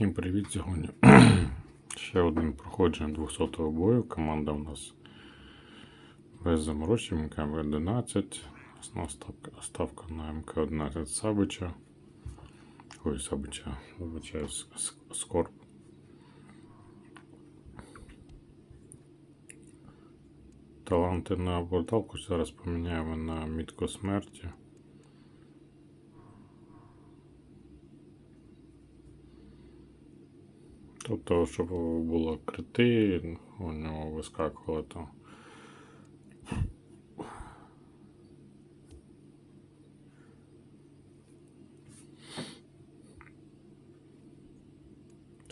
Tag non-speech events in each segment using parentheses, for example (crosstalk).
Всім привіт сьогодні. (clears throat) Ще один проходження 200-го бою. Команда у нас без заморочень, МК-11. Основна ставка, ставка на МК-11 Сабича. Ой, Сабича, вибачаю, Скорб. Таланти на порталку зараз поміняємо на мітку смерті. Тобто, щоб було крити, у нього вискакувало там.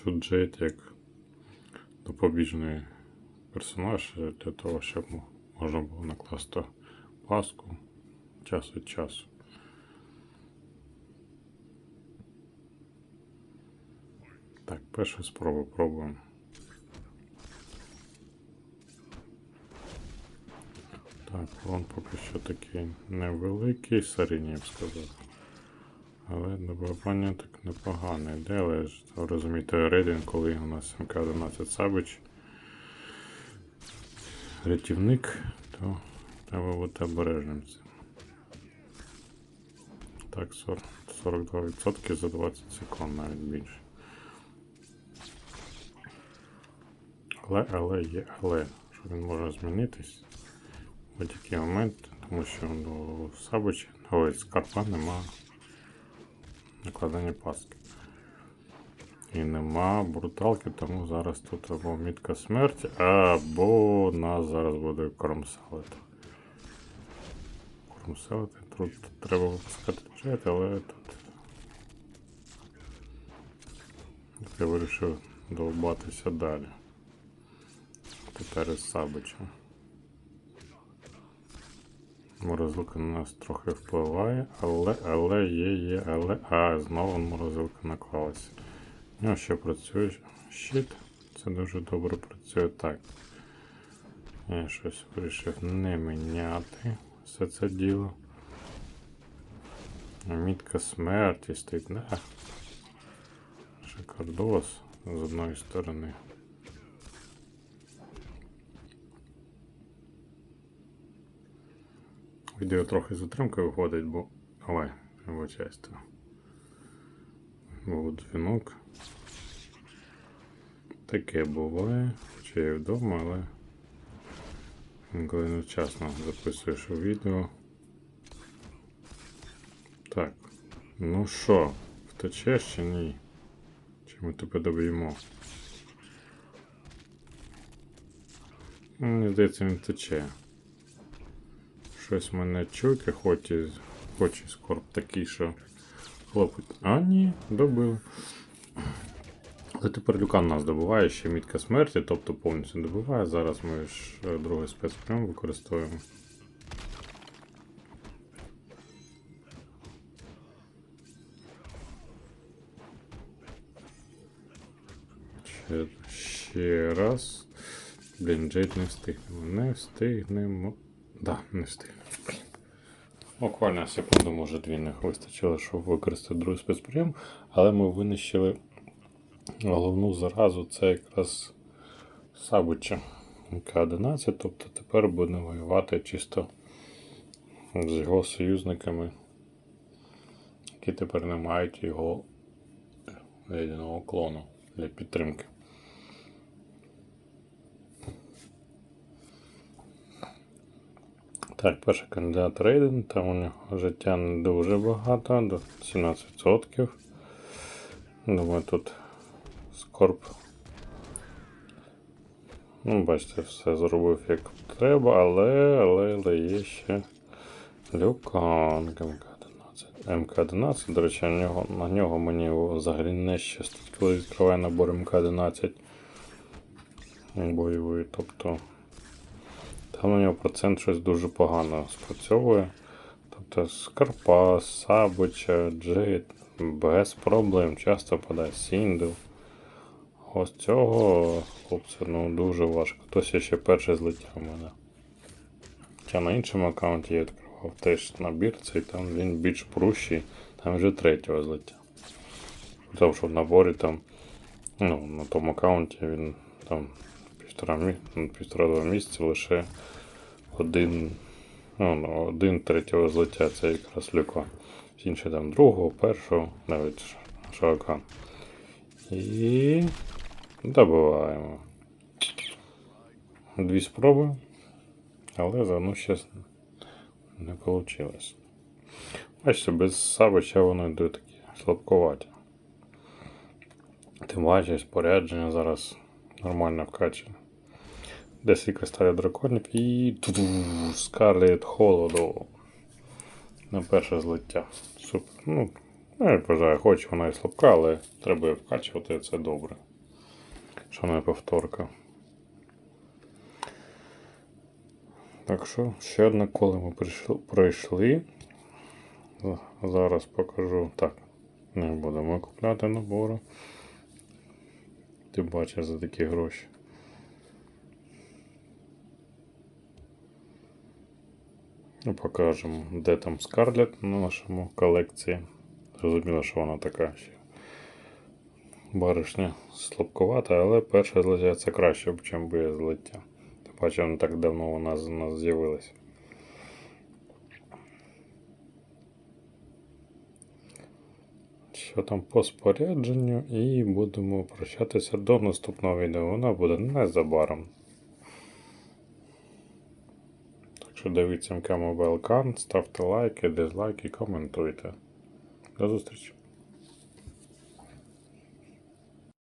Тут Джейд як допобіжний персонаж для того, щоб можна було накласти паску час від часу. Так, перша спроба пробуємо. Так, урон поки що такий невеликий, середній, я б сказав. Але добивання так непогано йде, але ж розумієте, рейдинг, коли у нас МК-11 Сабич рятівник, то треба бути обережним. Так, 40, 42% за 20 секунд навіть більше. Але, але є, але, що він може змінитись в будь-який момент, тому що ну, в Сабичі, ой, з карпа нема накладання паски. І нема бруталки, тому зараз тут або мітка смерті, або нас зараз буде кромселити. Кромселити, тут треба випускати джет, але тут я вирішив довбатися далі. Тепер із Сабичем. Морозилка на нас трохи впливає, але, але є, є, але. А, знову морозилка наклалася. У нього ще працює щит. Це дуже добре працює так. Я щось вирішив не міняти все це діло. Мітка смерті стоїть. Да. Шикардос з одної сторони. Відео трохи з затримкою виходить, бо. Ой, вибачайся. Був дзвінок. Таке буває, хоча я вдома, але інколи невчасно записуєш у відео. Так. Ну що, втечеш чи ні? Чи ми тебе доб'ємо? Ну, Мені здається, він втече. Щось мене чуйки, хоч і, хоч і скорб такий, що хлопець. А, ні, добив. Але тепер Люкан нас добиває, ще мітка смерті, тобто повністю добиває. Зараз ми ж е, другий спецприйом використовуємо. Ще, ще раз. Блін, Джейд не встигнемо. Не встигнемо. Да, не встигнемо. Буквально секунду, може дві не вистачило, щоб використати другий спецприйом, але ми винищили головну заразу, це якраз Сабича К-11, тобто тепер будемо воювати чисто з його союзниками, які тепер не мають його єдиного клону для підтримки. Так, перший кандидат Рейден, там у нього життя не дуже багато, до 17%. Думаю, тут скорб. Ну, бачите, все зробив як треба, але, але, але є ще Люкан МК-11. МК-11, до речі, на нього, на нього мені взагалі не щастить, коли відкриває набор МК-11 бойовий. Тобто там у нього процент щось дуже погано спрацьовує. Тобто Скарпа, Сабича, Джейд без проблем часто падає Сіндл. Ось цього хлопця ну, дуже важко. Хтось ще перший злетів у мене. Хоча на іншому аккаунті я відкривав теж набір, цей там він більш прущий, там вже третього злетів. Тому що в наборі там Ну, на тому аккаунті він там півтора, мі... ну, півтора-два місяці лише один, ну, ну, один третього злиття, це якраз. Всі інші там другого, першого, навіть шака. І добиваємо. Дві спроби, але за одну ще не вийшло. Бачите, без сабича воно йде такі слабкуваті. Тим паче спорядження зараз нормально вкачане. 10 кристалів драконів і Скарлет холоду. На перше злиття. Супер. Ну, ну, я вважаю, хоч вона і слабка, але треба її вкачувати, це добре. Що не повторка. Так що, ще одне коло ми пройшли. Зараз покажу. Так, не будемо купляти набори. Ти бачиш за такі гроші. Покажемо, де там Скарлет на нашому колекції. Зрозуміло, що вона така ще. Баришня слабкувата, але перше злиття це краще, ніж би злиття. Ти бачиш, не так давно вона з нас з'явилася. Що там по спорядженню, і будемо прощатися до наступного відео. Воно буде незабаром. Так що дивіться МК Mobile Can, ставте лайки, дизлайки, коментуйте. До зустрічі!